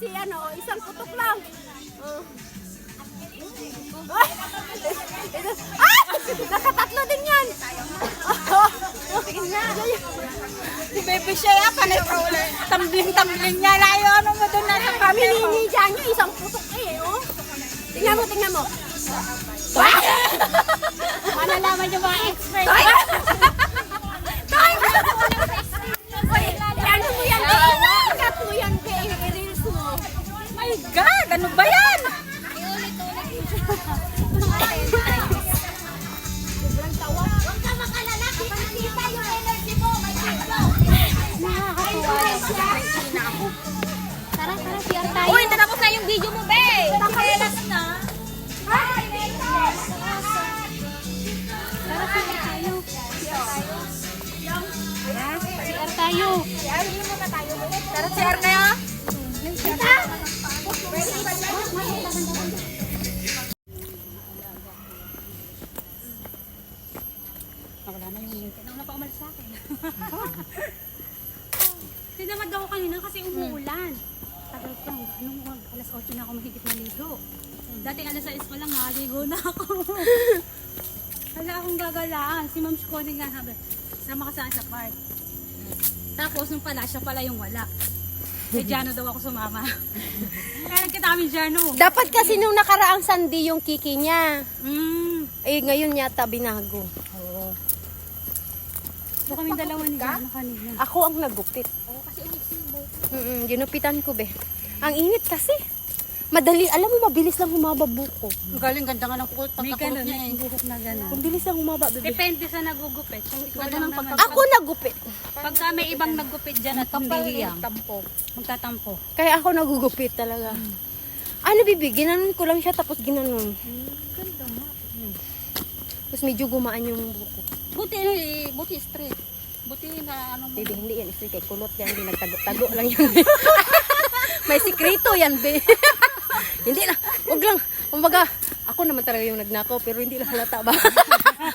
kasi ano, isang putok lang. Uh. ah! Nakatatlo din yan! Sige na! Si Baby Shea, panit tambling-tambling niya. Layo, ano mo doon na sa kami? Hininidya niya, isang putok eh, oh. Tingnan mo, tingnan mo. My God, ano ba yan? Sobrang tawa. Huwag ka makalala. Kita yung energy mo. May kilo. Nakakatuwa yung Tara, tara, siya tayo. Uy, natapos na yung video mo, be! Pakilas na. Tara, siya tayo. CR tayo. Tara, share na yun. Kita! Wala na yung link. Nauna pa umalis sa akin. Tinamad ako kanina kasi umuulan. Tagal ko, anong mag, alas 8 na ako mahigit maligo. Dating alas 6 pa lang, nakaligo na ako. Wala akong gagalaan. Si Ma'am Shkodi nga sabi, sama ka sa akin sa park. Tapos nung pala, siya pala yung wala. Kay Jano daw ako sumama. Kaya nagkita kami Jano. Dapat kasi nung nakaraang sandi yung kiki niya. Mm. Eh, ngayon yata binago. So kami dalawa ni Jano kanina. Ako ang nagupit. Oo, kasi Mm ginupitan ko, be. Ang init kasi. Madali, alam mo, mabilis lang humaba buko. Ang galing, ganda nga ng. May Pagkakulot ganun, niya may eh. buhok na ganun. Ang bilis lang humaba, bebe. Depende sa nagugupit. Kung ikaw lang naman. Ako nagupit. Pagka may ibang naggupit dyan at hindi hiyang, magtatampo. Kaya ako nagugupit talaga. Ano, bibi? Ginanon ko lang siya tapos ginanon. Ganda nga. Tapos medyo gumaan yung buko. Buti, ano eh, buti straight. Buti na ano mo. Bibi, hindi yan. Isa kay kulot yan. Hindi nagtago-tago lang yan. May sikreto yan, be. hindi na. Wag lang. Kumbaga, ako naman talaga yung nagnakaw pero hindi lang halata ba?